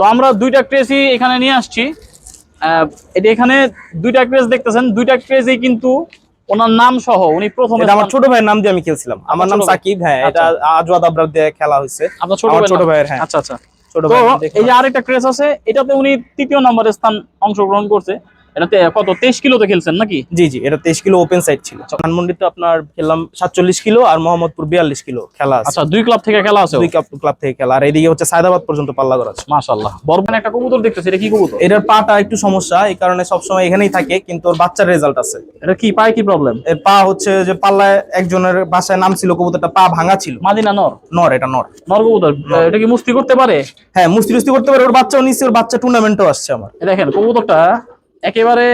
তো আমরা দুইটা ক্রেজই এখানে নিয়ে আসছি। এটা এখানে দুইটা ক্রেজ দেখতেছেন। দুইটা ক্রেজই কিন্তু ওনার নাম সহ উনি প্রথমে আমার ছোট ভাইয়ের নাম দিয়ে আমি খেলছিলাম। আমার নাম সাকিব হ্যাঁ এটা আজওয়াদ আবরার দিয়ে খেলা হয়েছে। আপনার ছোট আমার ভাইয়ের ছোট ভাইয়ের, হ্যাঁ। আচ্ছা আচ্ছা। ছোট ভাই এই যে আরেকটা ক্রেজ আছে এটাতে উনি তৃতীয় নম্বরের স্থান অংশগ্রহণ করছে। এটাতে কত তেইশ কিলোতে খেলছেন নাকি? জি জি এটা তেইশ কিলো ওপেন সাইড ছিল। ধানমন্ডিতে আপনার খেললাম সাতচল্লিশ কিলো আর মোহাম্মদপুর বিয়াল্লিশ কিলো খেলা আচ্ছা দুই ক্লাব থেকে খেলা আছে দুই ক্লাব থেকে খেলা। আর এদিকে হচ্ছে সায়দাবাদ পর্যন্ত পাল্লা করা আছে। মাশাল্লাহ বর্তমানে একটা কবুতর দেখতেছি এটা কি কবুতর? এটার পাটা একটু সমস্যা এই কারণে সবসময় এখানেই থাকে কিন্তু ওর বাচ্চার রেজাল্ট আছে। এটা কি পায় কি প্রবলেম এর পা হচ্ছে যে পাল্লায় একজনের বাসায় নাম ছিল কবুতরটা পা ভাঙা ছিল। মাদিনা নর? নর এটা নর। নর কবুতর এটা কি মুস্তি করতে পারে? হ্যাঁ মুস্তি মুস্তি করতে পারে ওর বাচ্চাও নিচ্ছে ওর বাচ্চা টুর্নামেন্টও আসছে আমার। দেখেন কবুতরটা একেবারে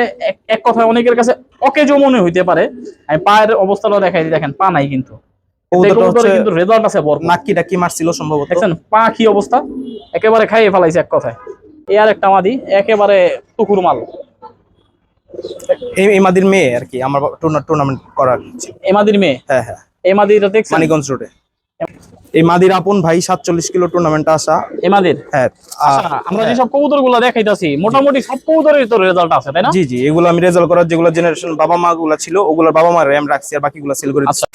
এক- কথায় অনেকের কাছে অকেজো মনে হইতে পারে। আমি পায়ের অবস্থাটা দেখাই দিই, দেখেন পা নাই কিন্তু। রেজাল্ট আছে বড় নাকি ডাকি মারছিল সম্ভবত। দেখছেন পা কি অবস্থা? একেবারে খাইয়ে ফেলাইছে এক কথায়। এই আর একটা মাদি একেবারে টুকুর মাল। এই মাদির মেয়ে আর কি আমার টুর্নামেন্ট করা। এই মাদির মেয়ে? হ্যাঁ হ্যাঁ। এই মাদিটা দেখছেন? মানিকগঞ্জ রোডে এই মাদির আপন ভাই সাতচল্লিশ কিলো টুর্নামেন্ট আসা। এই মাদির? হ্যাঁ আচ্ছা, আমরা যেসব কবুতরগুলা দেখাইতেছি মোটামুটি সব কবুতরের তো রেজাল্ট আছে তাই না? জি জি এগুলো আমি রেজাল্ট করার যেগুলো জেনারেশন বাবা মা গুলা ছিল ওগুলোর বাবা মা র্যাম রাখছি আর বাকিগুলো সেল করে দিচ্ছি। আচ্ছা।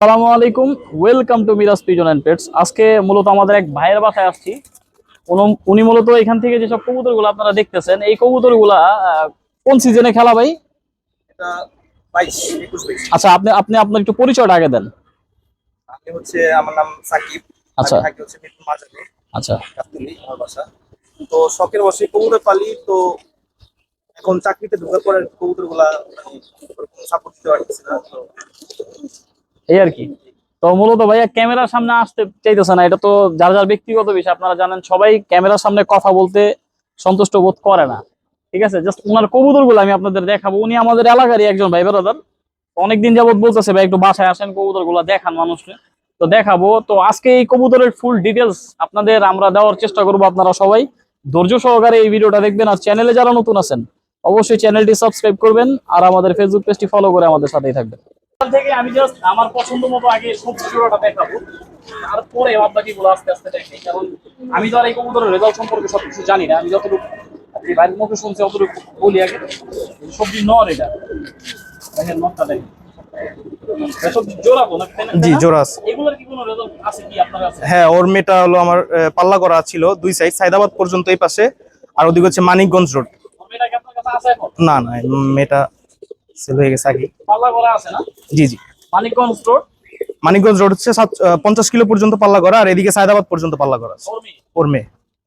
আসসালামু আলাইকুম welcome to Miraj pigeon and pets আজকে মূলত আমাদের এক ভাইয়ের বাসায় আসছি। উনি- উনি মূলত এখান থেকে যেসব কবুতরগুলো আপনারা দেখতেছেন এই কবুতরগুলা কোন সিজনে খেলা ভাই? এটা 22 21 22 আচ্ছা আপনি আপনি আপনার একটু পরিচয়টা আগে দেন। আমি হচ্ছে আমার নাম সাকিব। আচ্ছা। থাকি হচ্ছে মিরপুর মাজারে আচ্ছা। কাতুলি আমার বাসা। তো শখের বসে কবুতর পালি তো এখন চাকরিতে ঢোকার পরে কবুতরগুলা সাপোর্ট দিতে পারতেছি না তো এই আর কি। তো মূলত ভাইয়া ক্যামেরার সামনে আসতে চাইতেছে না এটা তো যার যার ব্যক্তিগত বিষয় আপনারা জানেন সবাই ক্যামেরার সামনে কথা বলতে সন্তুষ্ট বোধ করে না। ঠিক আছে? জাস্ট ওনার কবুতরগুলো আমি আপনাদের দেখাবো। উনি আমাদের এলাকারই একজন ভাই বেড়াদার অনেকদিন যাবত বলতেছে, ভাই, একটু বাসায় আসেন কবুতরগুলো দেখান মানুষকে। তো দেখাবো। তো আজকে এই কবুতরের ফুল ডিটেলস আপনাদের আমরা দেওয়ার চেষ্টা করব আপনারা সবাই। ধৈর্য সহকারে এই ভিডিওটা দেখবেন আর চ্যানেলে যারা নতুন আছেন, অবশ্যই চ্যানেলটি সাবস্ক্রাইব করবেন আর আমাদের ফেসবুক পেজটি ফলো করে আমাদের সাথেই থাকবেন। থেকে আমি জাস্ট আমার পছন্দ মতো আগে সব ভিডিওটা দেখাবো। তারপরে গুলো আস্তে আস্তে কারণ আমি তো আর এই কবুতরের রেজাল্ট সম্পর্কে সবকিছু জানি না। আমি যতটুকু বাইরের মুখে শুনছি অতটুকু বলি আগে। সবজি নর এটা। দেখেন নরটা দেখেন? জি হ্যাঁ ওর মেয়েটা হলো আমার পাল্লা করা ছিল দুই সাইড সাইদাবাদ পর্যন্ত এই পাশে। আর ওদিকে হচ্ছে মানিকগঞ্জ রোড না না মেয়েটা সেল হয়ে গেছে আগে। পাল্লা করা আছে না? জি জি। মানিকগঞ্জ রোড মানিকগঞ্জ রোড হচ্ছে পঞ্চাশ কিলো পর্যন্ত পাল্লা করা আর এদিকে সায়দাবাদ পর্যন্ত পাল্লা করা আছে। ওর মেয়ে।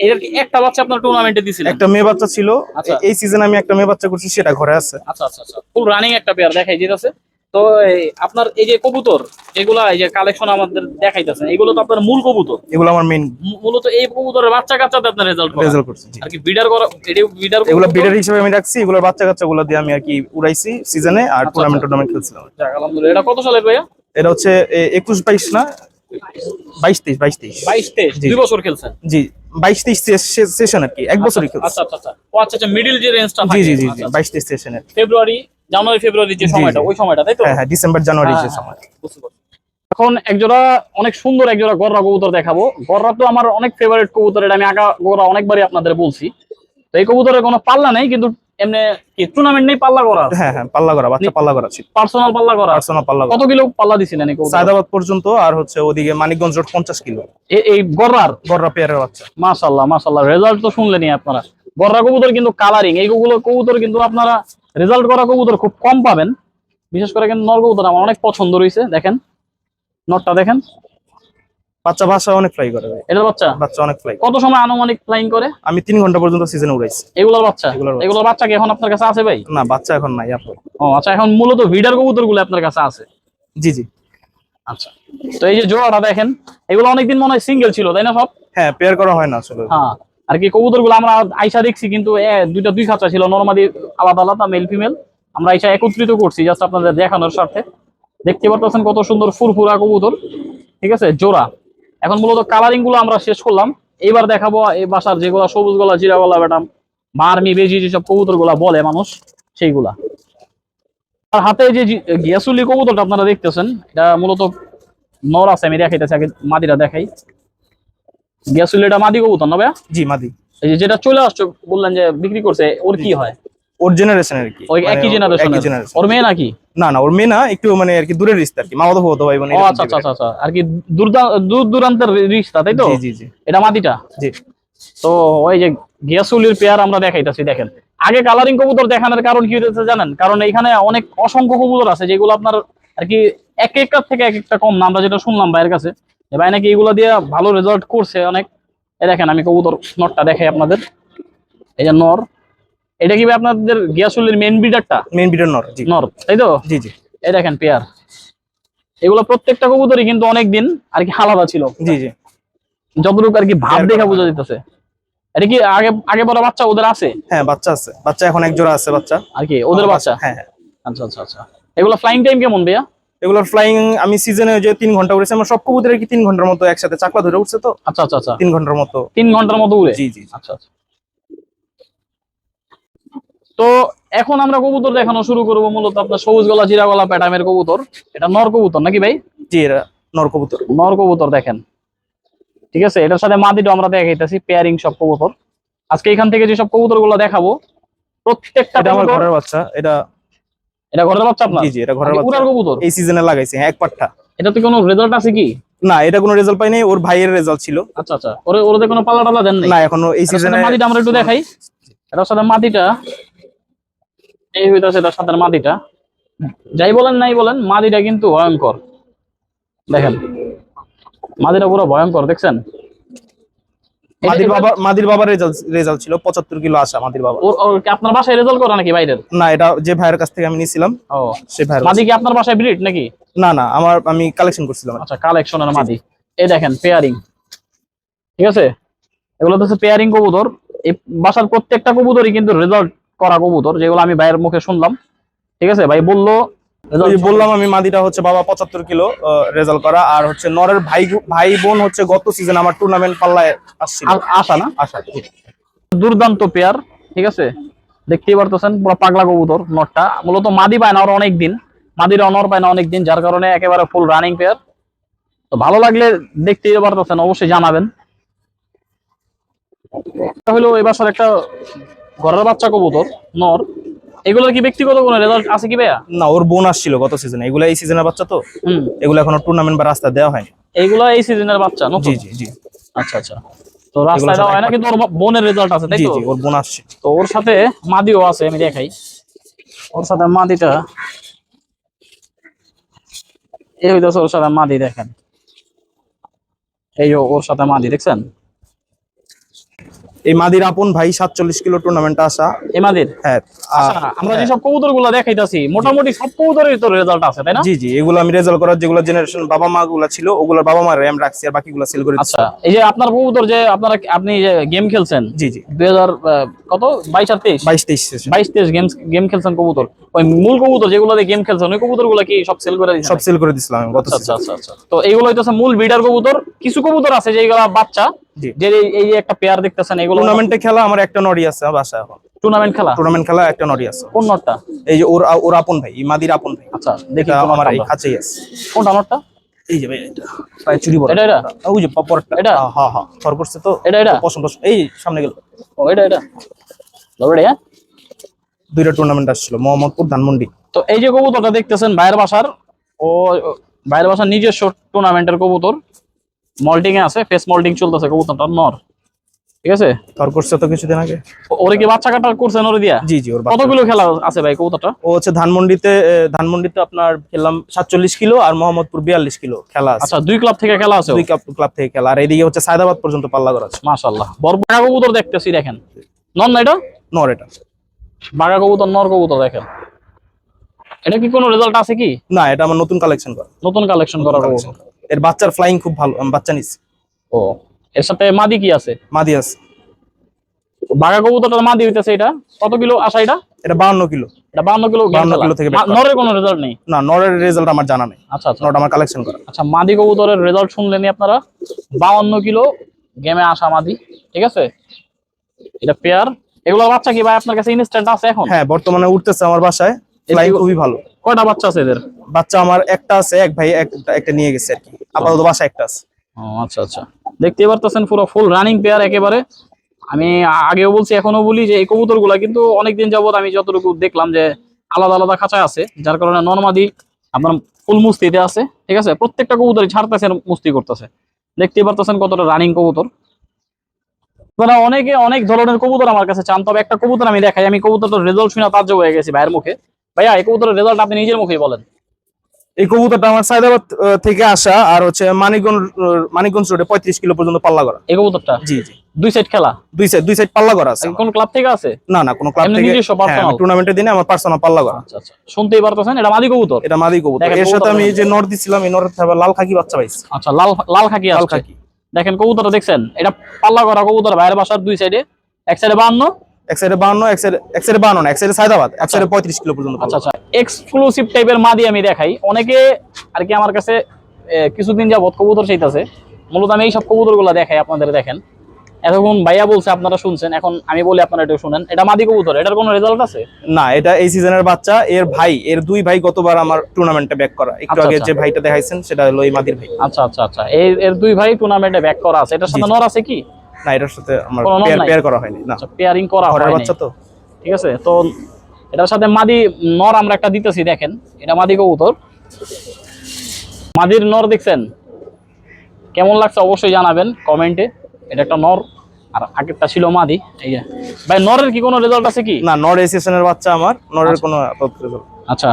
এর একটা বাচ্চা আপনার টুর্নামেন্টে দিছিলেন? একটা মেয়ে বাচ্চা ছিল। আচ্ছা। এই সিজনে আমি একটা মেয়ে বাচ্চা করছি সেটা ঘরে আছে। আচ্ছা আচ্ছা আচ্ছা। ফুল রানিং একটা পেয়ার দেখাই যেতেছে। তো আপনার এই যে কবুতর এই যে কালেকশন আমাদের দেখাইতেছেন এগুলো তো আপনার মূল কবুতর? এগুলো আমার মেইন মূলত এই কবুতরের বাচ্চা কাচ্চাতে আপনার রেজাল্ট করা। রেজাল্ট করছি আর কি বিডার করা এটি বিডার এগুলো বিডার হিসেবে আমি রাখছি এগুলোর বাচ্চা দিয়ে আমি আর কি উড়াইছি সিজনে আর আচ্ছা, টুর্নামেন্ট আচ্ছা। টুর্নামেন্ট খেলছিলাম। আলহামদুলিল্লাহ। এটা কত সালের ভাইয়া? এটা হচ্ছে এ- একুশ বাইশ না? বাইশ তেইশ বাইশ তেইশ। বাইশ তেইশ জি। দুই বছর খেলছেন? জি। বাইশ তেইশ সেশন আর কি এক বছর আচ্ছা আচ্ছা আচ্ছা ও আচ্ছা আচ্ছা মিডিল যে রেঞ্জটা জি জি জি জি বাইশ তেইশ সেশনের ফেব্রুয়ারি জানুয়ারি ফেব্রুয়ারি যে সময়টা ওই সময়টা তাই তো? হ্যাঁ হ্যাঁ ডিসেম্বর জানুয়ারি হ্যাঁ, যে হ্যাঁ, সময় এখন একজোড়া অনেক সুন্দর একজোড়া গররা কবুতর দেখাবো। গররা তো আমার অনেক ফেভারিট কবুতর এটা আমি আঁকা গোড়া অনেকবারই আপনাদের বলছি। তো এই কবুতরের কোনো পাল্লা নেই কিন্তু এমনি কি টুর্নামেন্ট নেই পাল্লা করা হ্যাঁ হ্যাঁ পাল্লা করা বাচ্চা পাল্লা করা ছিল। পার্সোনাল পাল্লা করা পার্সোনাল পাল্লা কত কিলো পাল্লা দিছিলেন সায়দাবাদ পর্যন্ত আর হচ্ছে ওদিকে মানিকগঞ্জ রোড পঞ্চাশ কিলো। এই গররার গররা পেয়ারের বাচ্চা। মাশাল্লাহ মাশাল্লাহ রেজাল্ট তো শুনলেনই আপনারা। গররা কবুতর কিন্তু কালারিং এইগুলো কবুতর কিন্তু আপনারা রেজাল্ট করা কবুতর খুব কম পাবেন। বিশেষ করে কিন্তু নর কবুতর আমার অনেক পছন্দ রয়েছে দেখেন। নটটা দেখেন। বাচ্চা বাসা অনেক ফ্লাই করে ভাই। এটার বাচ্চা? বাচ্চা অনেক ফ্লাই কত সময় আনুমানিক ফ্লাইং করে? আমি তিন ঘণ্টা পর্যন্ত সিজনে উড়াইছি। এগুলোর বাচ্চা? এগুলোর বাচ্চা। কি এখন আপনার কাছে আছে ভাই? না বাচ্চা এখন নাই আপু ও আচ্ছা এখন মূলত ভিডার কবুতরগুলো আপনার কাছে আছে? জি জি। আচ্ছা। তো এই যে জোড়াটা দেখেন এগুলো অনেকদিন মনে হয় সিঙ্গেল ছিল তাই না সব? হ্যাঁ পেয়ার করা হয় না আসলে। হ্যাঁ আর কি কবুতরগুলো আমরা আইসা দেখছি কিন্তু দুইটা দুই খাঁচা ছিল নর্মালি আলাদা আলাদা মেল ফিমেল আমরা আইসা একত্রিত করছি জাস্ট আপনাদের দেখানোর স্বার্থে। দেখতে পারতেছেন কত সুন্দর ফুরফুরা কবুতর। ঠিক আছে? জোড়া। এখন মূলত কালারিংগুলো আমরা শেষ করলাম। এইবার দেখাবো এই বাসার যেগুলো সবুজ গলা জিরা গলা ম্যাডাম মারমি বেজি যেসব কবুতরগুলা বলে মানুষ সেইগুলা। আর হাতে যে গিয়াসুলি কবুতরটা আপনারা দেখতেছেন এটা মূলত নর আছে আমি দেখাইতেছি আগে মাদিরা দেখাই। গিয়াসুলি এটা মাদি কবুতর না ভাইয়া? জি মাদি। এই যেটা চলে আসছে বললেন যে বিক্রি করছে ওর কি হয়? ওর জেনারেশনের কি। ওই মানে একই জেনারেশন ওর মেয়ে নাকি? না না ওর মেয়ে না একটু মানে আর কি দূরের রিস্তা আর কি। মামাতো হতো ভাই বোন আচ্ছা আচ্ছা আচ্ছা আচ্ছা। আর কি দূর দূর দূরান্তের রিস্তা তাই তো? জি জি এটা মাদিটা জি। তো ওই যে গিয়াসুলির পেয়ার আমরা দেখাইতেছি দেখেন। আগে কালারিং কবুতর দেখানোর কারণ কি হয়েছে জানেন? কারণ এখানে অনেক অসংখ্য কবুতর আছে যেগুলো আপনার আর কি এক একটার থেকে এক একটা কম না। আমরা যেটা শুনলাম ভাইয়ের কাছে ভাই নাকি এগুলো দিয়ে ভালো রেজাল্ট করছে অনেক। এই দেখেন আমি কবুতর নরটা দেখাই আপনাদের। এই যে নর। এটা কি আপনাদের গিয়াসুলির মেন বিডারটা মেন বিটার নর জি। নর তাই তো? জি জি। এই দেখেন পেয়ার। এগুলো প্রত্যেকটা কবুতরই কিন্তু অনেক দিন আর কি আলাদা ছিল। জি জি। যতটুকু আর কি ভাব দেখা বোঝা যেতেছে এটা কি আগে আগে বড় বাচ্চা ওদের আছে? হ্যাঁ বাচ্চা আছে। বাচ্চা এখন এক জোড়া আছে বাচ্চা। আর কি ওদের বাচ্চা হ্যাঁ হ্যাঁ। আচ্ছা আচ্ছা আচ্ছা। এগুলো ফ্লাইং টাইম কেমন ভাইয়া? এগুলোর ফ্লাইং আমি সিজনে যে তিন ঘণ্টা উড়েছে আমার সব কবুতরের কি তিন ঘণ্টার মতো একসাথে চাকলা ধরে উঠছে তো? আচ্ছা আচ্ছা আচ্ছা। তিন ঘণ্টার মতো। তিন ঘণ্টার মতো উড়ে? জি জি। আচ্ছা আচ্ছা। তো এখন আমরা কবুতর দেখানো শুরু করব মূলত আপনার সবুজ গলা জিরা গলা প্যাটামের কবুতর। এটা নর কবুতর নাকি ভাই? জি এরা নর কবুতর। নর কবুতর দেখেন। ঠিক আছে এটার সাথে মাদিটা আমরা দেখাইতেছি পেয়ারিং সব কবুতর। আজকে এখান থেকে যেসব কবুতরগুলো দেখাবো প্রত্যেকটা আমার ঘরের বাচ্চা এটা এটা ঘরের বাচ্চা আপনার? জি জি এটা ঘরের বাচ্চা। উড়ার কবুতর? এই সিজনে লাগাইছে এক পাট্টা। এটা তো কোনো রেজাল্ট আছে কি? না এটা কোনো রেজাল্ট পাই নাই ওর ভাইয়ের রেজাল্ট ছিল। আচ্ছা আচ্ছা। ওরে ওরে কোনো পাল্লা টাল্লা দেন নাই। না এখনও এই সিজনে মাদিটা আমরা একটু দেখাই। এটার সাথে মাদিটা এই হইতাছে এটার সাথে মাদিটা যাই বলেন নাই বলেন মাদিটা কিন্তু ভয়ঙ্কর। দেখেন মাদিটা পুরো ভয়ঙ্কর দেখছেন? এটা- মাদির বাবা মাদির বাবার রেজাল্ট রেজাল্ট ছিল পঁচাত্তর কিলো আসা মাদির বাবা ওর- আপনার বাসায় রেজাল্ট করা নাকি বাইরের? না এটা যে ভাইয়ের কাছ থেকে আমি নিয়েছিলাম ও। সে ভাইয়ের মাদি কি আপনার বাসায় ব্রিড নাকি? না না আমার আমি কালেকশন করছিলাম আচ্ছা কালেকশনের মাদি এই দেখেন পেয়ারিং। ঠিক আছে? এগুলো তো পেয়ারিং কবুতর। এই বাসার প্রত্যেকটা কবুতরই কিন্তু রেজাল্ট করা কবুতর যেগুলো আমি ভাইয়ের মুখে শুনলাম। ঠিক আছে? ভাই বলল বললাম আমি মাদিটা হচ্ছে বাবা পঁচাত্তর কিলো রেজাল্ট করা। আর হচ্ছে নরের ভাই ভাই বোন হচ্ছে গত সিজন আমার টুর্নামেন্ট পাল্লায় আসছিল। আ- আশা না? আশা দুর্দান্ত পেয়ার ঠিক আছে? দেখতেই পারতেছেন পুরো পাগলা কবুতর নটটা। মূলত মাদি পায় না ওর অনেক দিন। মাদির অনর পায় না অনেক দিন যার কারণে একেবারে ফুল রানিং পেয়ার তো ভালো লাগলে দেখতেই পারতেছেন অবশ্যই জানাবেন। হলো এই বাসার একটা ঘরের বাচ্চা কবুতর নর এগুলোর কি ব্যক্তিগত কোনো রেজাল্ট আছে কি ভাইয়া? না ওর বোন আসছিল গত সিজনে এগুলো এই সিজনের বাচ্চা তো? এগুলো এখনও টুর্নামেন্ট বা রাস্তা দেওয়া হয়নি। এইগুলো এই সিজনের বাচ্চা জি জি জি। আচ্ছা আচ্ছা। তো রাস্তায় দেওয়া হয় না কিন্তু ওর বোনের রেজাল্ট আছে তাই তো? ওর বোন আসছে। তো ওর সাথে মাদিও আছে আমি দেখাই। ওর সাথে মাদিটা এই হইতেছে ওর সাথে মাদি দেখেন। এই ওর সাথে মাদি দেখছেন? এই মাদির আপন ভাই সাতচল্লিশ কিলো টুর্নামেন্টে আসা। এই মাদির? হ্যাঁ আচ্ছা, আমরা যেসব কবুতরগুলা দেখাইতেছি মোটামুটি সব কবুতরের তো রেজাল্ট আছে তাই না? জি জি এগুলো আমি রেজাল্ট করার যেগুলো জেনারেশন বাবা মা গুলা ছিল ওগুলোর বাবা মা র্যাম রাখছি আর বাকিগুলো সেল করে আচ্ছা এই যে আপনার কবুতর যে আপনারা আপনি যে গেম খেলছেন জি জি। দুই হাজার কত? বাইশ আর তেইশ? বাইশ তেইশ session। বাইশ তেইশ গেম গেম খেলছেন কবুতর। ওই মূল কবুতর যেগুলো দিয়ে গেম খেলছেন ওই কবুতরগুলা কি সব সেল করে দিচ্ছেন সব সেল করে দিছিলাম গত আচ্ছা আচ্ছা আচ্ছা তো এইগুলো হইতেছে মূল ব্রিডার কবুতর কিছু কবুতর আছে যেগুলো বাচ্চা। যে এই- যে একটা পেয়ার দেখতেছেন এগুলো টুর্নামেন্টে খেলা আমার একটা নড়ি আছে বাসা এখন। টুর্নামেন্ট খেলা? টুর্নামেন্ট খেলা একটা নড়ি আছে। কোন নটটা? এই যে ওর ওর আপন ভাই মাদির আপন ভাই। আচ্ছা দেখি আমার এই কাছেই আছে। কোনটা নটটা? এই যে ভাই এটা। প্রায় চুরি বড় এটা এটা? ওই যে পপরটা। এটা? হ্যাঁ হ্যাঁ থর তো। এটা এটা? পছন্দ পছন্দ। এই সামনে গেল। ও এটা এটা? লবড়ে হ্যাঁ দুইটা টুর্নামেন্ট আসছিল মোহাম্মদপুর ধানমন্ডি। তো এই যে কবুতরটা দেখতেছেন ভাইয়ের বাসার ও ভাইয়ের বাসার নিজস্ব টুর্নামেন্টের কবুতর। মল্টিং এ আছে ফেস মল্টিং চলতেছে কবুতরটা নর। ঠিক আছে? থর করছে তো কিছুদিন আগে। ওরে কি বাচ্চা কাটা করছেন ওরে দিয়া? জি জি ওর বাচ্চা। কতগুলো খেলা আছে ভাই কবুতরটা? ও হচ্ছে ধানমন্ডিতে ধানমন্ডিতে আপনার খেললাম সাতচল্লিশ কিলো আর মোহাম্মদপুর বিয়াল্লিশ কিলো খেলা আছে। আচ্ছা দুই ক্লাব থেকে খেলা আছে দুই ক্লাব ক্লাব থেকে খেলা। আর এইদিকে হচ্ছে সায়দাবাদ পর্যন্ত পাল্লা করা আছে। মাশাল্লাহ বড় কবুতর দেখতেছি দেখেন। নন না এটা? নর এটা। বাঘা কবুতর নর কবুতর দেখেন। এটা কি কোনো রেজাল্ট আছে কি? না এটা আমার নতুন কালেকশন করা। নতুন কালেকশন করা এর বাচ্চার ফ্লাইং খুব ভালো বাচ্চা নিচ্ছি ও এর সাথে মাদি কি আছে? মাদি আছে। বাঘা কবুতরটার মাদি হইতেছে এটা। কত কিলো আসা এটা? এটা বাউন্ন কিলো। এটা বান্ন কিলো 52 কিলো থেকে নরের কোনো রেজাল্ট নেই? না নরের রেজাল্ট আমার জানা নেই। আচ্ছা আচ্ছা। নট আমার কালেকশন করা। আচ্ছা মাদি কবুতরের রেজাল্ট শুনলেনি আপনারা। বাউন্ন কিলো গেমে আসা মাদি ঠিক আছে? এটা পেয়ার এগুলো বাচ্চা কি ভাই আপনার কাছে ইনস্ট্যান্ট আছে এখন? হ্যাঁ বর্তমানে উঠতেছে আমার বাসায়। ফ্লাইং খুবই ভালো। কয়টা বাচ্চা আছে এদের? বাচ্চা আমার একটা আছে এক ভাই একটা একটা নিয়ে গেছে আর কি। আপাতত বাসায় একটা আছে। ও আচ্ছা আচ্ছা। দেখতে পারতেছেন পুরো ফুল রানিং পেয়ার একেবারে। আমি আগেও বলছি এখনও বলি যে এই কবুতরগুলা কিন্তু অনেকদিন যাবত আমি যতটুকু দেখলাম যে আলাদা আলাদা খাঁচায় আছে যার কারণে নর্মাদি আপনার ফুল মুস্তিতে আছে ঠিক আছে? প্রত্যেকটা কবুতরই ছাড়তেছে মুস্তি করতেছে। দেখতে পারতেছেন কতটা রানিং কবুতর। আপনারা অনেকে অনেক ধরনের কবুতর আমার কাছে চান তবে একটা কবুতর আমি দেখাই। আমি কবুতরটার রেজাল্ট শুনে তাজ্জব হয়ে গেছি ভাইয়ের মুখে। ভাইয়া এই কবুতরের রেজাল্ট আপনি নিজের মুখেই বলেন। এই কবুতরটা আমার সাইদাবাদ থেকে আসা আর হচ্ছে মানিকগঞ্জ মানিকগঞ্জ রোডে পঁয়ত্রিশ কিলো পর্যন্ত পাল্লা করা। এই কবুতরটা? জি জি। দুই সাইড খেলা? দুই সাইড দুই সাইড পাল্লা করা আছে কোন ক্লাব থেকে আছে? না না কোনো ক্লাব থেকে? টুর্নামেন্টের দিনে আমার পার্সোনাল পাল্লা করা। আচ্ছা আচ্ছা। শুনতেই পারতেছেন এটা মাদি কবুতর? এটা মাদি কবুতর। এর সাথে আমি যে নর দিছিলাম এই নরের থেকে লাল খাকি বাচ্চা পাইছি। আচ্ছা লাল লাল খাকি লাল খাকি। দেখেন কবুতরটা দেখছেন এটা পাল্লা করা কবুতর বাইরের বাসার দুই সাইডে এক সাইডে বান্ন এক সাইডে বান্ন এক সাইডে এক সাইডে বান্ন না এক সাইডে সাইদাবাদ এক সাইডে পঁয়ত্রিশ কিলো পর্যন্ত আচ্ছা আচ্ছা। এক্সক্লুসিভ টাইপের মাদি আমি দেখাই। অনেকে আর কি আমার কাছে কিছুদিন যাবত কবুতর চাইতেছে। মূলত আমি এইসব কবুতরগুলা দেখাই আপনাদের দেখেন। এতক্ষণ ভাইয়া বলছে আপনারা শুনছেন। এখন আমি বলি আপনারা একটু শুনেন। এটা মাদি কবুতর এটার কোনো রেজাল্ট আছে? না এটা এই সিজনের বাচ্চা। এর ভাই এর দুই ভাই গতবার আমার টুর্নামেন্টে ব্যাক করা। একটু আচ্ছা, আগে। যে ভাইটা দেখাইছেন সেটা হলো এই মাদির ভাই। আচ্ছা আচ্ছা আচ্ছা। এর দুই ভাই টুর্নামেন্টে ব্যাক করা আছে। এটার সাথে। নর আছে কি? না এটার সাথে আমার পেয়ার পেয়ার করা হয়নি না। আচ্ছা পেয়ারিং করা ঘরের হয় বাচ্চা তো? ঠিক আছে তো এটার সাথে মাদি নর আমরা একটা দিতেছি দেখেন। এটা মাদি কবুতর। মাদির নর দেখছেন? কেমন লাগছে অবশ্যই জানাবেন কমেন্টে। এটা একটা নর আর আগেরটা ছিল মাদি। এই যে ভাই নরের কি কোনো রেজাল্ট আছে কি? না নর এসিশনের বাচ্চা আমার নরের কোনো আপাতত result আচ্ছা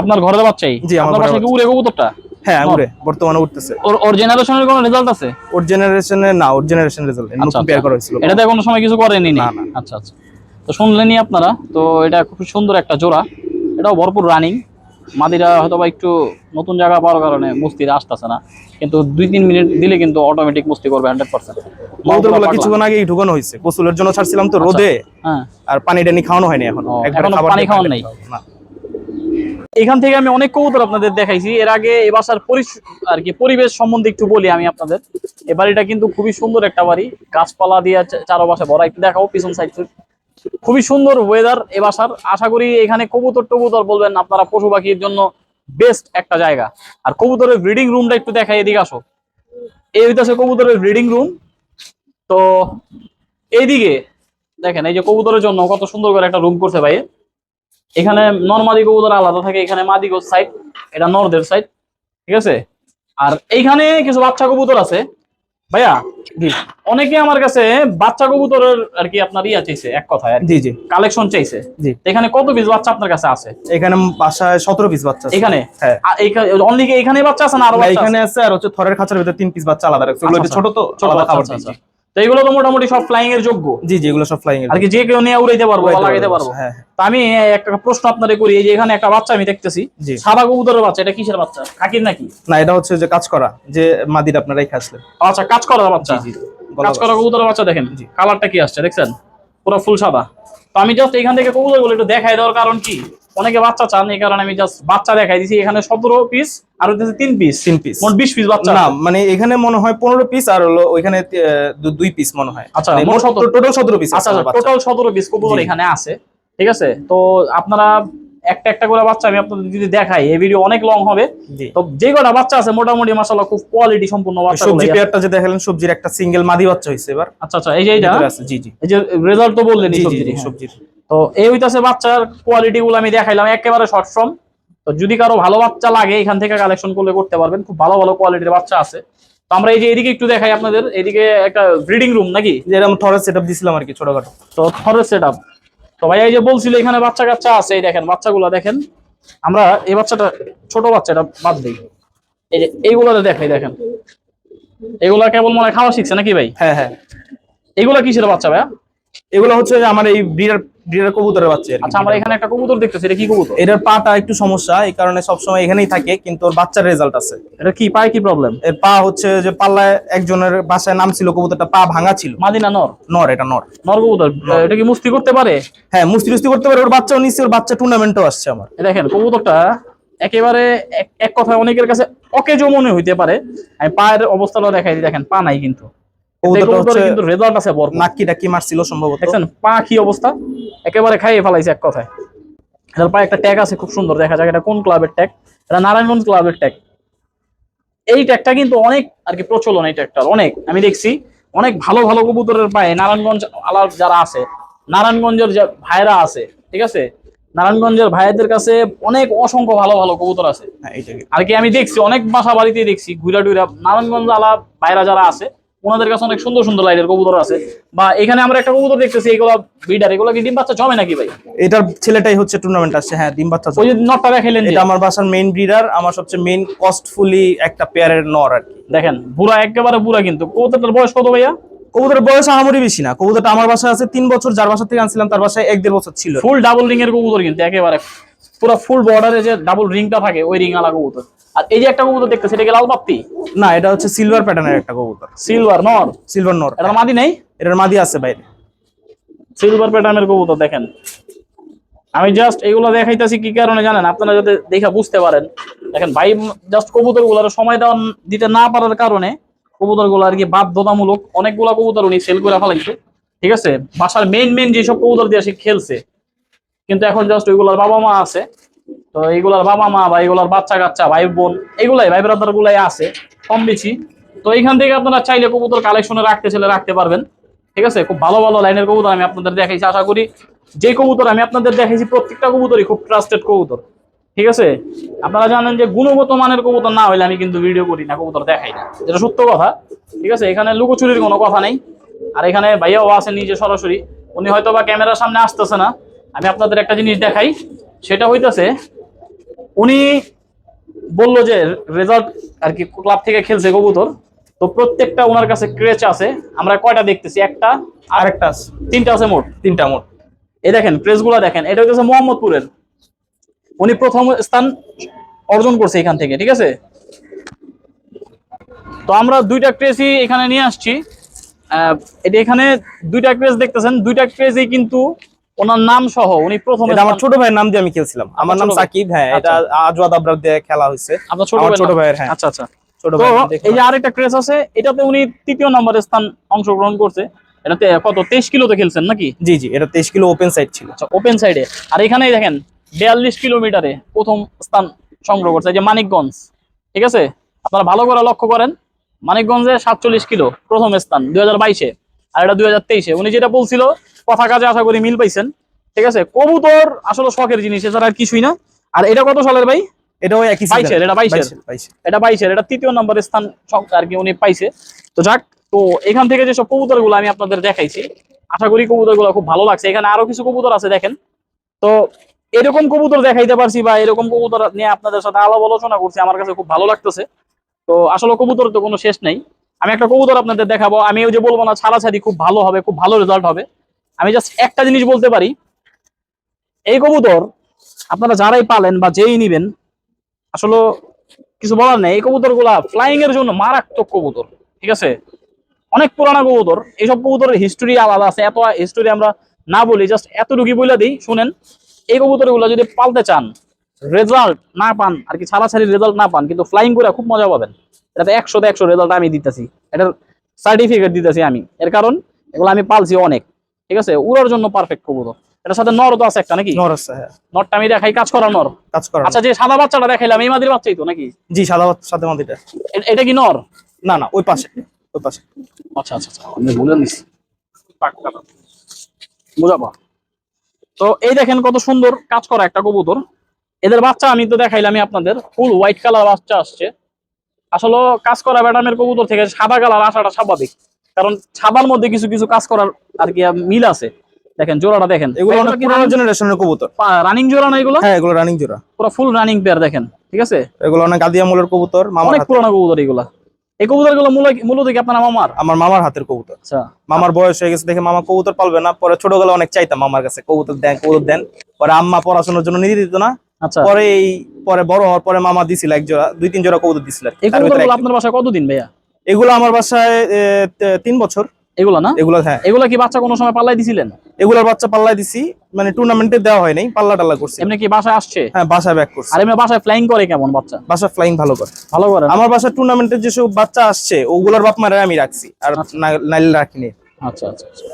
আপনার ঘরের বাচ্চাই? জি, আমার বাসায় কি উড়ে কবুতরটা? হ্যাঁ উড়ে বর্তমানে উঠতেছে ওর জেনারেশনের কোনো রেজাল্ট আছে? ওর জেনারেশনে না ওর জেনারেশন রেজাল্ট আচ্ছা, নতুন আচ্ছা। পেয়ার করা হয়েছিল। এটাতে কোনো সময় কিছু করেনি না। আচ্ছা আচ্ছা। তো শুনলেনই আপনারা তো এটা খুব সুন্দর একটা জোড়া। এটাও ভরপুর রানিং মাদিরা হয়তো বা একটু নতুন জায়গা পাওয়ার কারণে মুস্তিরা আসতেছে না। কিন্তু দুই তিন মিনিট দিলে কিন্তু অটোমেটিক মুস্তি করবে হান্ড্রেড পার্সেন্ট কিছুক্ষণ আগেই ঢুকানো হয়েছে। গোসলের জন্য ছাড়ছিলাম তো রোদে। হ্যাঁ। আর পানি টানি খাওয়ানো হয়নি এখন। পানি খাওয়ান নাই? এখান থেকে আমি অনেক কবুতর আপনাদের দেখাইছি। এর আগে এ বাসার আর কি পরিবেশ সম্বন্ধে একটু বলি আমি আপনাদের। এ বাড়িটা কিন্তু খুবই সুন্দর একটা বাড়ি। গাছপালা দিয়ে চারপাশে ভরা। একটু দেখাবো পিছন সাইড খুবই সুন্দর ওয়েদার এ বাসার। আশা করি এখানে কবুতর টবুতর বলবেন আপনারা পশু পাখির জন্য বেস্ট একটা জায়গা। আর কবুতরের ব্রিডিং রুমটা একটু দেখাই, এদিকে আসো। এই হইতেছে কবুতরের ব্রিডিং রুম তো, এইদিকে, দেখেন, এই যে কবুতরের জন্য কত সুন্দর করে একটা রুম করছে ভাই এখানে নর্মাদি কবুতর আলাদা থাকে এখানে মাদি সাইড এটা নর্দের সাইড ঠিক আছে? আর এইখানে কিছু বাচ্চা কবুতর আছে। ভাইয়া জি। অনেকে আমার কাছে বাচ্চা কবুতরের আর কি আপনার ইয়া চাইছে এক কথায় জি জি। কালেকশন চাইছে। জি। এখানে কত পিস বাচ্চা আপনার কাছে আছে? এখানে বাসায় সতেরো পিস বাচ্চা আছে। এখানে? হ্যাঁ। অনলি এখানে বাচ্চা আছে না আরও? এখানে আছে? আর হচ্ছে থরের খাঁচার ভিতরে তিন পিস বাচ্চা আলাদা রাখছে। আচ্ছা, একটু ছোট তো ছোট খাবার জি। তো এগুলো তো মোটামুটি সব ফ্লাইং এর যোগ্য। জি জি এগুলো সব ফ্লাইং এর আর কি যে কেউ নিয়ে উড়াইতে পারব লাগাইতে পারব, পারব। হ্যাঁ তো আমি একটা প্রশ্ন আপনারে করি এই যে এখানে একটা বাচ্চা আমি দেখতেছি জি। সাদা কবুতরের বাচ্চা এটা কিসের বাচ্চা? কাকির নাকি? না এটা হচ্ছে যে কাজ করা যে মাদির আপনারা রেখে আসলেন। আচ্ছা কাজ করা বাচ্চা। জি জি কাজ করা কবুতরের বাচ্চা দেখেন কালারটা কি আসছে দেখছেন? পুরো ফুল সাদা। তো আমি জাস্ট এখান থেকে কবুতরগুলো একটু দেখাই দেওয়ার কারণ কি? অনেকে বাচ্চা চান এই কারণে আমি জাস্ট বাচ্চা দেখাই দিছি। এখানে সতেরো পিস আর হচ্ছে তিন পিস তিন পিস মোট বিশ পিস বাচ্চা না মানে এখানে মনে হয় পনেরো পিস আর হলো ওইখানে দুই পিস মনে হয়। আচ্ছা, মানে মোট মোট সতেরো- টোটাল সতেরো পিস আচ্ছা আচ্ছা টোটাল সতেরো পিস কবুতর এখানে আছে। ঠিক আছে? তো আপনারা একটা একটা করে বাচ্চা আমি আপনাদের যদি দেখাই এই ভিডিও অনেক লং হবে। তো যে কটা বাচ্চা আছে মোটামুটি মাসাল্লাহ খুব কোয়ালিটি সম্পূর্ণ বাচ্চা সবজি পেয়ারটা যে দেখালেন সবজির একটা সিঙ্গেল মাদি বাচ্চা হয়েছে এবার। আচ্ছা আচ্ছা এই যে আছে, জি জি। এই যে রেজাল্ট তো বললেন জি জি সবজির হ্যাঁ। সবজির। তো এই হইতাছে বাচ্চার কোয়ালিটি গুলো আমি দেখাইলাম একেবারে শর্ট ফর্ম তো যদি কারও ভালো বাচ্চা লাগে এখান থেকে কালেকশন করলে করতে পারবেন। খুব ভালো ভালো কোয়ালিটির বাচ্চা আছে। তো আমরা এই যে এদিকে একটু দেখাই আপনাদের এদিকে একটা ব্রিডিং রুম নাকি? যেরকম থরের সেটআপ দিছিলাম আর কি ছোটখাটো। তো থরের সেট তো ভাইয়া এই যে বলছিল এখানে বাচ্চা কাচ্চা আছে এই দেখেন বাচ্চাগুলো দেখেন। আমরা এই বাচ্চাটা ছোট বাচ্চাটা বাদ দিই। এই যে এইগুলোতে দেখাই দেখেন। এগুলা কেবল মনে হয় খাওয়া শিখছে নাকি ভাই? হ্যাঁ হ্যাঁ। এগুলা কিসের বাচ্চা ভাইয়া? এগুলো হচ্ছে আমার এই ব্রিডার ব্রিডার কবুতরের বাচ্চা আচ্ছা আমরা এখানে একটা কবুতর দেখতেছি এটা কি কবুতর? এটার পাটা একটু সমস্যা এই কারণে সবসময় এখানেই থাকে কিন্তু ওর বাচ্চার রেজাল্ট আছে। এটা কি পায় কি প্রবলেম এর পা হচ্ছে যে পাল্লায় একজনের বাসায় নাম ছিল কবুতরটা পা ভাঙা ছিল। মাদিনা নর? নর এটা নর। নর কবুতর? এটা কি মুস্তি করতে পারে? হ্যাঁ মুস্তি মুস্তি করতে পারে ওর বাচ্চাও নিচ্ছে ওর বাচ্চা টুর্নামেন্টও আসছে আমার। দেখেন কবুতরটা একেবারে এক- কথায় অনেকের কাছে অকেজো মনে হইতে পারে। আমি পায়ের অবস্থাটা দেখাই দিই, দেখেন পা নাই কিন্তু। এই কবুতরটা কবুতরে হচ্ছে কিন্তু রেজাল্ট আছে বড় নাকি ডাকি মারছিল সম্ভবত। দেখছেন? পা কি অবস্থা? একেবারে খাইয়ে ফেলাইছে এক কথায়। এটার পায়ে একটা ট্যাগ আছে খুব সুন্দর। দেখা যায় এটা কোন ক্লাবের ট্যাগ এটা নারায়ণগঞ্জ ক্লাবের ট্যাগ এই ট্যাগটা কিন্তু অনেক আর কি প্রচলন এই ট্যাগটার অনেক আমি দেখছি। অনেক ভালো ভালো কবুতরের পায়ে নারায়ণগঞ্জ আলার যারা আছে নারায়ণগঞ্জের যে ভাইরা আছে ঠিক আছে? নারায়ণগঞ্জের ভাইদের কাছে অনেক অসংখ্য ভালো ভালো কবুতর আছে। হ্যাঁ আর কি আমি দেখছি অনেক বাসা বাড়িতেই দেখছি ঘুরা টুরা নারায়ণগঞ্জ আলা ভাইরা যারা আছে ওনাদের কাছে অনেক সুন্দর সুন্দর লাইটের কবুতর আছে। বা এখানে আমরা একটা কবুতর দেখতেছি এগুলো বিডার এগুলো কি ডিম বাচ্চা জমে নাকি ভাই? এটার ছেলেটাই হচ্ছে টুর্নামেন্ট আসছে হ্যাঁ ডিম বাচ্চা ওই যে নটটা দেখাইলেন এটা আমার বাসার মেইন ব্রিডার আমার সবচেয়ে মেইন কস্টফুলি একটা পেয়ারের নর আর কি। দেখেন বুড়া একেবারে বুড়া কিন্তু। কবুতরটার বয়স কত ভাইয়া? কবুতরের বয়স আমারই বেশি না। কবুতরটা আমার বাসায় আছে তিন বছর যার বাসা থেকে আনছিলাম তার বাসায় এক দেড় বছর ছিল। ফুল ডাবল রিং এর কবুতর কিন্তু একেবারে। পুরো ফুল বর্ডারে যে ডাবল রিংটা থাকে ওই রিং আলা কবুতর। আর এই যে একটা কবুতর দেখতেছি এটা কি লাল বাপ্তি না এটা হচ্ছে সিলভার প্যাটার্নের একটা কবুতর। সিলভার নর? সিলভার নর। এটা মাদি নেই? এটার মাদি আছে বাইরে। সিলভার প্যাটার্নের কবুতর দেখেন। আমি জাস্ট এগুলো দেখাইতেছি কি কারণে জানেন? আপনারা যাতে দেখা বুঝতে পারেন। দেখেন ভাই জাস্ট কবুতরগুলার সময় দেওয়া দিতে না পারার কারণে কবুতরগুলো আর কি বাধ্যতামূলক অনেকগুলা কবুতর উনি সেল করে ফেলাইছে। ঠিক আছে? বাসার মেইন মেইন যেসব কবুতর দিয়ে সে খেলছে। কিন্তু এখন জাস্ট ওইগুলার বাবা মা আছে। তো এইগুলার বাবা মা বা এগুলার বাচ্চা কাচ্চা ভাই বোন এগুলাই ভাই ব্রাদার গুলাই আছে, কম বেশি। তো এইখান থেকে আপনারা চাইলে কবুতর কালেকশনে রাখতে চাইলে রাখতে পারবেন। ঠিক আছে? খুব ভালো ভালো লাইনের কবুতর আমি আপনাদের দেখাইছি। আশা করি যে কবুতর আমি আপনাদের দেখাইছি, প্রত্যেকটা কবুতরই খুব ট্রাস্টেড কবুতর। ঠিক আছে? আপনারা জানেন যে গুণগত মানের কবুতর না হলে আমি কিন্তু ভিডিও করি না, কবুতর দেখাই না। যেটা সত্য কথা। ঠিক আছে? এখানে লুকোচুরির কোনো কথা নেই। আর এখানে ভাইয়াও আছে নিজে সরাসরি। উনি হয়তো বা ক্যামেরার সামনে আসতেছে না। আমি আপনাদের একটা জিনিস দেখাই। সেটা হইতেছে উনি বলল যে রেজাল্ট আর কি ক্লাব থেকে খেলছে কবুতর। তো প্রত্যেকটা ওনার কাছে ক্রেচ আছে। আমরা কয়টা দেখতেছি? একটা আর একটা আছে। তিনটা আছে মোট? তিনটা মোট। এই দেখেন ক্রেজগুলা দেখেন। এটা হচ্ছে মোহাম্মদপুরের। উনি প্রথম স্থান অর্জন করছে এখান থেকে ঠিক আছে? তো আমরা দুইটা ক্রেজই এখানে নিয়ে আসছি। আহ, এটা এখানে দুইটা ক্রেজ দেখতেছেন। দুইটা ক্রেজই কিন্তু ওনার নাম সহ উনি প্রথমে আমার ছোট ভাইয়ের নাম দিয়ে আমি খেলছিলাম। আমার নাম? সাকিব হ্যাঁ এটা আজওয়াদ আবরার দিয়ে খেলা হয়েছে। আপনার ছোট ছোট ভাইয়ের, হ্যাঁ। আচ্ছা আচ্ছা। ছোট ভাই এই যে আরেকটা ক্রেজ আছে এটাতে উনি তৃতীয় নম্বরের স্থান অংশগ্রহণ করছে। এটাতে কত? তেইশ কিলোতে খেলছেন নাকি? জি জি এটা তেইশ কিলো ওপেন সাইড ছিল। আচ্ছা ওপেন সাইডে আর এখানেই দেখেন বিয়াল্লিশ কিলোমিটারে প্রথম স্থান সংগ্রহ করছে এই যে মানিকগঞ্জ। ঠিক আছে? আপনারা ভালো করে লক্ষ্য করেন মানিকগঞ্জে সাতচল্লিশ কিলো প্রথম স্থান দুই হাজার বাইশে। আর এটা দুই হাজার তেইশে। উনি যেটা বলছিল কথা কাজে আশা করি মিল পাইছেন। ঠিক আছে? কবুতর আসলে শখের জিনিস এছাড়া আর কিছুই না। আর এটা কত সালের ভাই? এটাও একই বাইশের, এটা। বাইশের। এটা বাইশের এটা তৃতীয় নম্বর স্থান আর কি উনি পাইছে। তো যাক তো এখান থেকে যেসব কবুতরগুলো আমি আপনাদের দেখাইছি আশা করি কবুতরগুলো খুব ভালো লাগছে। এখানে আরও কিছু কবুতর আছে দেখেন। তো এরকম কবুতর দেখাইতে পারছি বা এরকম কবুতর নিয়ে আপনাদের সাথে আলাপ আলোচনা করছি আমার কাছে খুব ভালো লাগতেছে। তো আসলে কবুতর তো কোনো শেষ নেই। আমি একটা কবুতর আপনাদের দেখাবো। আমি ওই যে বলব না ছাড়াছাড়ি খুব ভালো হবে খুব ভালো রেজাল্ট হবে। আমি জাস্ট একটা জিনিস বলতে পারি। এই কবুতর আপনারা যারাই পালেন বা যেই নিবেন, আসলে কিছু বলার নেই। এই কবুতরগুলা ফ্লাইং এর জন্য মারাত্মক কবুতর, ঠিক আছে? অনেক পুরানা কবুতর। এইসব কবুতরের হিস্টোরি আলাদা আছে। এত হিস্টোরি আমরা না বলি জাস্ট এত এতটুকু বলে দিই। শুনেন, এই কবুতরগুলা যদি পালতে চান রেজাল্ট না পান, আর কি ছাড়াছাড়ি রেজাল্ট না পান, কিন্তু ফ্লাইং করে খুব মজা পাবেন। এটাতে একশোতে একশো রেজাল্ট আমি দিতেছি। এটার সার্টিফিকেট দিতেছি আমি। এর কারণ, এগুলো আমি পালছি অনেক। ঠিক আছে? উড়ার জন্য পারফেক্ট কবুতর। এটার সাথে নর তো আছে একটা নাকি? নর আছে হ্যাঁ। নরটা আমি দেখাই কাজ করা নর। কাজ করা আচ্ছা যে সাদা বাচ্চাটা দেখাইলাম এই মাদির বাচ্চাই তো নাকি? জি সাদা বাত- সাদা মাদিটা। এটা কি নর? না না ওই পাশে ওই পাশে। আচ্ছা আচ্ছা আচ্ছা। আমি ভুলে নিছি। বুঝাবো? তো এই দেখেন কত সুন্দর কাজ করা একটা কবুতর। এদের বাচ্চা আমি তো দেখাইলামই আপনাদের। ফুল হোয়াইট কালার বাচ্চা আসছে। আসলে কাজ করা ব্যাটামের কবুতর থেকে সাদা কালার আসাটা স্বাভাবিক। কারণ ছাবার মধ্যে কিছু কিছু কাজ করার আর কি মিল আছে। দেখেন জোড়াটা দেখেন। এগুলো অনেক পুরোনো জেনারেশনের কবুতর। রানিং জোড়া না এগুলো? হ্যাঁ এগুলো রানিং জোড়া। পুরো ফুল রানিং পেয়ার দেখেন ঠিক আছে? এগুলো অনেক আদিয়া মূলের কবুতর মামার অনেক। পুরোনো কবুতর এগুলা। এই কবুতরগুলো মূলত কি আপনার মামার? আমার মামার হাতের কবুতর। আচ্ছা। মামার বয়স হয়ে গেছে দেখে মামা কবুতর পালবে না পরে ছোটবেলা অনেক চাইতাম মামার কাছে কবুতর দেন কবুতর দেন। পরে আম্মা পড়াশোনার জন্য নিতে দিত না। আচ্ছা। পরে এই পরে বড় হওয়ার পরে মামা দিছিল এক জোড়া দুই তিন জোড়া কবুতর দিছিল এই তার কবুতর আপনার বাসায় কতদিন ভাইয়া? এগুলো আমার বাসায় তিন বছর। এগুলো না? এগুলো হ্যাঁ। এগুলো কি বাচ্চা কোনো সময় পাল্লাই দিছিলেন? এগুলোর বাচ্চা পাল্লাই দিছি মানে টুর্নামেন্টে দেওয়া হয় নাই পাল্লা টাল্লা করছি। এমনি কি বাসায় আসছে? হ্যাঁ বাসায় ব্যাক করছি। আর এমনি বাসায় ফ্লাইং করে কেমন বাচ্চা? বাসা ফ্লাইং ভালো করে। ভালো করে? আমার বাসার টুর্নামেন্টের যেসব বাচ্চা আসছে ওগুলোর বাপ মারা আমি রাখছি আর না- নাইলে রাখিনি। আচ্ছা আচ্ছা আচ্ছা।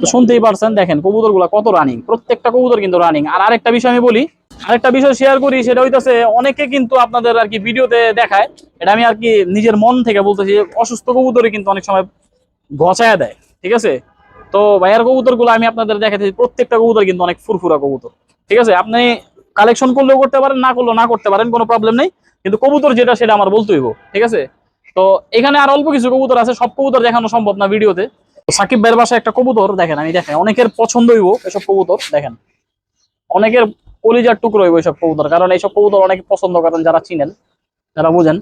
তো শুনতেই পারছেন দেখেন কবুতরগুলা কত রানিং প্রত্যেকটা কবুতর কিন্তু রানিং আর আরেকটা বিষয় আমি বলি আরেকটা বিষয় শেয়ার করি, সেটা হইতাছে অনেকে কিন্তু আপনাদের আর কি ভিডিওতে দেখায়, এটা আমি আর কি নিজের মন থেকে বলতেছি, অসুস্থ কবুতরে কিন্তু অনেক সময় গছায়া দেয়, ঠিক আছে? তো ভাইয়ার কবুতরগুলো আমি আপনাদের দেখাচ্ছি প্রত্যেকটা কবুতর কিন্তু অনেক ফুরফুরা কবুতর, ঠিক আছে? আপনি কালেকশন করলেও করতে পারেন, না করলেও না করতে পারেন, কোনো প্রবলেম নেই, কিন্তু কবুতর যেটা, সেটা আমার বলতে হইব, ঠিক আছে? তো এখানে আর অল্প কিছু কবুতর আছে, সব কবুতর দেখানো সম্ভব না ভিডিওতে। সাকিব ভাইয়ের বাসায় একটা কবুতর, দেখেন, আমি দেখেন অনেকের পছন্দ হইব এসব কবুতর, দেখেন। অনেকের কলিজার টুকরো হইব এইসব কবুতর। কারণ এইসব কবুতর অনেকে পছন্দ করেন, যারা চিনেন, যারা বুঝেন।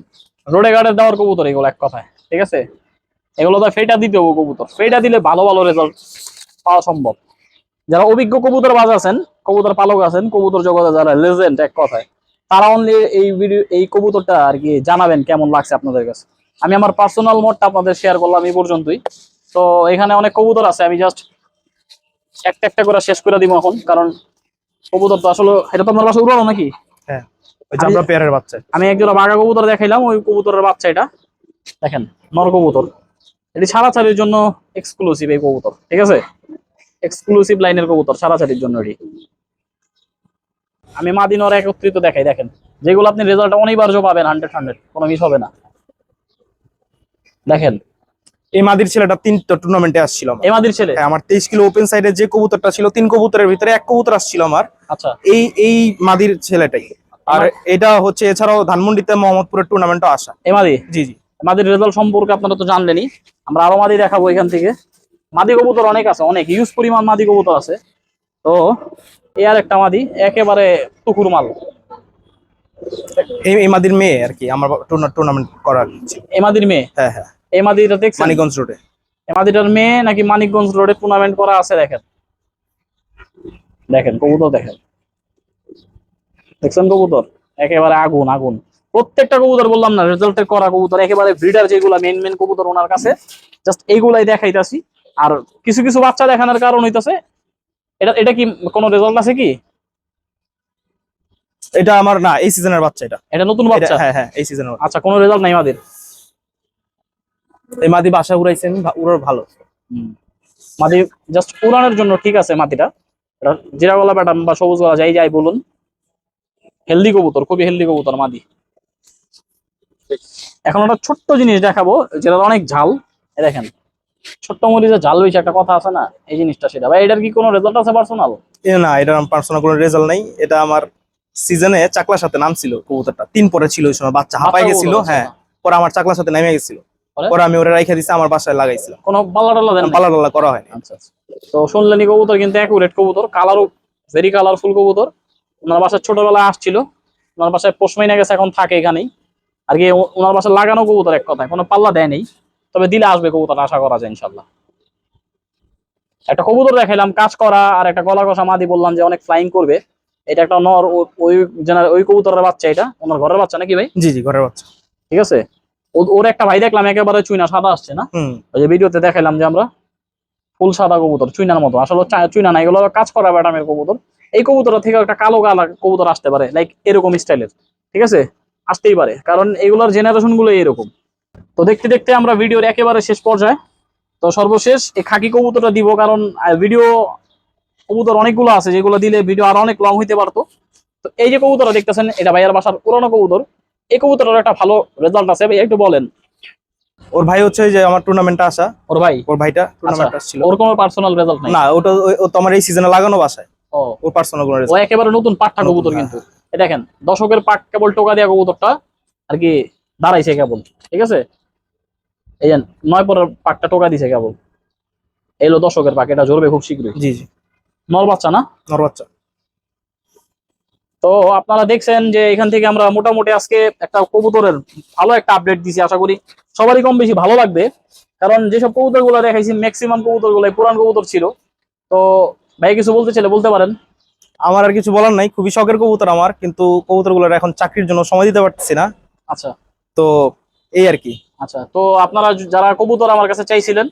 রোডে গার্ডের দেওয়ার কবুতর এগুলো এক কথায়, ঠিক আছে? এগুলো তো ফেটা দিতে হব কবুতর। ফেটা দিলে ভালো ভালো রেজাল্ট পাওয়া সম্ভব। যারা অভিজ্ঞ কবুতর বাজ আছেন, কবুতর পালক আছেন, কবুতর জগতে যারা লেজেন্ড এক কথায়, তারা অনলি এই ভিডিও এই কবুতরটা আর কি জানাবেন কেমন লাগছে আপনাদের কাছে। আমি আমার পার্সোনাল মোডটা আপনাদের শেয়ার করলাম এই পর্যন্তই। তো এখানে অনেক কবুতর আছে, আমি জাস্ট একটা একটা করে শেষ করে দিব এখন, কারণ কবুতর তো আসলে এটা তো আপনার বাসা উড়ানো নাকি? হ্যাঁ ওই জামরা পেয়ারের বাচ্চা। আমি একজোড়া বাঘা কবুতর দেখাইলাম ওই কবুতরের বাচ্চা এটা। দেখেন নর কবুতর। এটি ছাড়াছাড়ির জন্য এক্সক্লুসিভ এই কবুতর ঠিক আছে? এক্সক্লুসিভ লাইনের কবুতর ছাড়াছাড়ির জন্য এটি। আমি মাদিনর একত্রিত দেখাই দেখেন। যেগুলো আপনি রেজাল্ট অনিবার্য পাবেন হান্ড্রেড হান্ড্রেড কোনো মিস হবে না। দেখেন এই মাদির ছেলেটা তিনটা টুর্নামেন্টে আসছিল আমার। এ মাদির ছেলে? হ্যাঁ, আমার তেইশ কিলো ওপেন সাইডে যে কবুতরটা ছিল তিন কবুতরের ভিতরে এক কবুতর আসছিল আমার। আচ্ছা। এই এই মাদির ছেলেটাই। আর এটা হচ্ছে এছাড়াও ধানমন্ডিতে মোহাম্মদপুরের টুর্নামেন্টও আসা। এ মাদি? জি জি। মাদির রেজাল্ট সম্পর্কে আপনারা তো জানলেনই। আমরা আরও মাদি দেখাবো এখান থেকে। মাদি কবুতর অনেক আছে অনেক। ইউজ পরিমাণ মাদি কবুতর আছে। তো এই আর একটা মাদি একেবারে টুকুর মাল। এই এই মাদির মেয়ে আর কি আমার টুর্নামেন্ট করার ছিল। এ মাদির মেয়ে? হ্যাঁ হ্যাঁ। এই মাদিটা দেখছেন? মানিকগঞ্জ রোডে। এ মাদিটার মেয়ে নাকি মানিকগঞ্জ রোডে টুর্নামেন্ট করা আছে দেখেন। দেখেন কবুতর দেখেন। দেখছেন কবুতর? একেবারে আগুন আগুন। প্রত্যেকটা কবুতর বললাম না রেজাল্টের করা কবুতর একেবারে ব্রিডার যেগুলা মেন মেন কবুতর ওনার কাছে জাস্ট এইগুলাই দেখাইতাছি। আর কিছু কিছু বাচ্চা দেখানোর কারণ হইতাছে এটা এটা কি কোনো রেজাল্ট আছে কি? এটা আমার না এই সিজনের বাচ্চা এটা। এটা নতুন বাচ্চা? হ্যাঁ হ্যাঁ এই সিজনের আচ্ছা কোনো রেজাল্ট নাই আমাদের। এই মাদি বাসা উড়াইছেন উড়ার ভালো। মাদি জাস্ট উড়ানোর জন্য ঠিক আছে মাটিটা জিরা গলা প্যাটার্ন বা সবুজ গলা যাই যাই বলুন। হেলদি কবুতর খুবই হেলদি কবুতর মাদি। এখন একটা ছোট্ট জিনিস দেখাবো যেটা অনেক ঝাল। দেখেন ছোট্ট মরিচের ঝাল বেশি একটা কথা আছে না? এই জিনিসটা সেটা। ভাই এটার কি কোনো রেজাল্ট আছে পার্সোনাল না এটার আমার পার্সোনাল কোনো রেজাল্ট নাই। এটা আমার সিজনে চাকলার সাথে নাম ছিল কবুতরটা। তিন পরে ছিল ওই সময় বাচ্চা হাঁপাই গেছিল হ্যাঁ। পরে আমার চাকলার সাথে নেমে গেছিল। পরে? আমি ওরা রাইখা দিছি আমার বাসায় লাগাইছিলাম। কোনো পাল্লা টাল্লা দেন নাই? পালা টাল্লা করা হয়নি। আচ্ছা আচ্ছা। তো শুনলেনি কবুতর কিন্তু অ্যাকুরেট কবুতর কালারও ভেরি কালারফুল কবুতর। ওনার বাসায় ছোটবেলায় আসছিল ওনার বাসায় পোষ মাইনা গেছে এখন থাকে এখানেই। আর কি ওনার বাসায় লাগানো কবুতর এক কথায় কোনো পাল্লা দেয় নেই। তবে দিলে আসবে কবুতর আশা করা যায় ইনশাল্লাহ একটা কবুতর দেখাইলাম কাজ করা আর একটা গলা কষা মাদি বললাম যে অনেক ফ্লাইং করবে। এটা একটা নর ওই ওই কবুতরের বাচ্চা এটা ওনার ঘরের বাচ্চা নাকি ভাই? জি জি ঘরের বাচ্চা। ঠিক আছে? ওর একটা ভাই দেখলাম একেবারে চুইনা সাদা আসছে না? ওই যে ভিডিওতে দেখাইলাম যে আমরা ফুল সাদা কবুতর চুইনার মতো। আসলে চুইনা না এগুলো কাজ করা ব্যাটামের কবুতর। এই কবুতর থেকে একটা কালো কালা কবুতর আসতে পারে লাইক এরকম স্টাইলের ঠিক আছে? আসতেই পারে কারণ এগুলোর জেনারেশনগুলো এরকম। তো দেখতে দেখতে আমরা ভিডিওর একেবারে শেষ পর্যায়ে। তো সর্বশেষ এই খাকি কবুতরটা দিব কারণ ভিডিও কবুতর অনেকগুলো আছে যেগুলো দিলে ভিডিও আরও অনেক লং হইতে পারতো। তো এই যে কবুতরটা দেখতেছেন এটা ভাইয়ার বাসার পুরোনো কবুতর। এই কবুতরের একটা ভালো রেজাল্ট আছে ভাই একটু বলেন। ওর ভাই হচ্ছে যে আমার টুর্নামেন্টে আসা। ওর ভাই? ওর ভাইটা টুর্নামেন্ট আচ্ছা, আসছিল। ওর কোনো পার্সোনাল রেজাল্ট নাই? না ওটা ও তো আমার এই সিজনে লাগানো বাসায়। ও। ওর পার্সোনাল কোনো রেজাল্ট ও একেবারে নতুন পাট্টা কবুতর হ্যাঁ, কিন্তু। এ দেখেন দশকের পাক কেবল টোকা দেওয়া কবুতরটা আর কি দাঁড়াইছে কেবল ঠিক আছে? এই যে নয় পরের পাকটা টোকা দিছে কেবল। এলো দশকের পাক এটা জড়বে খুব শীঘ্রই। জি জি। নর বাচ্চা না? নর বাচ্চা। তো আপনারা দেখছেন যে এখান থেকে আমরা মোটামুটি আজকে একটা কবুতরের ভালো একটা আপডেট দিছি আশা করি সবারই কম বেশি ভালো লাগবে। কারণ যেসব কবুতরগুলো দেখাইছি ম্যাক্সিমাম কবুতরগুলো পুরান কবুতর ছিল। তো ভাই কিছু বলতে চাইলে বলতে পারেন। আমার আর কিছু বলার নাই খুবই শখের কবুতর আমার কিন্তু কবুতরগুলোর এখন চাকরির জন্য সময় দিতে পারতেছি না। আচ্ছা। তো এই আর কি। আচ্ছা তো আপনারা যারা কবুতর আমার কাছে চাইছিলেন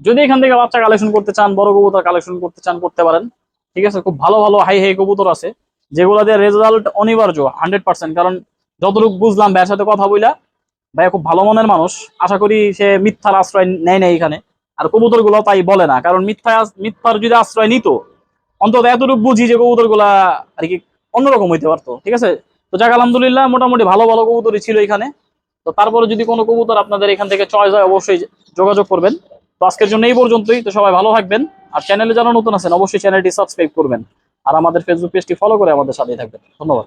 যদি এখান থেকে বাচ্চা কালেকশন করতে চান বড় কবুতর কালেকশন করতে চান করতে পারেন। ঠিক আছে খুব ভালো ভালো হাই হাই কবুতর আছে। যেগুলোতে রেজাল্ট অনিবার্য হান্ড্রেড পার্সেন্ট কারণ যতটুকু বুঝলাম ভাইয়ের সাথে কথা বইলা, ভাইয়া খুব ভালো মনের মানুষ। আশা করি সে মিথ্যার আশ্রয় নেয় না এখানে। আর কবুতরগুলো তাই বলে না, কারণ মিথ্যা মিথ্যার যদি আশ্রয় নিত, অন্তত এতটুকু বুঝি যে কবুতরগুলা আর কি অন্যরকম হইতে পারতো, ঠিক আছে? তো যাক, আলহামদুলিল্লাহ, মোটামুটি ভালো ভালো কবুতরই ছিল এখানে। তো তারপরে যদি কোনো কবুতর আপনাদের এখান থেকে চয়েস হয়, অবশ্যই যোগাযোগ করবেন। তো আজকের জন্য এই পর্যন্তই। তো সবাই ভালো থাকবেন। আর চ্যানেলে যারা নতুন আছেন, অবশ্যই চ্যানেলটি সাবস্ক্রাইব করবেন। আর আমাদের ফেসবুক পেজটি ফলো করে আমাদের সাথেই থাকবেন। ধন্যবাদ।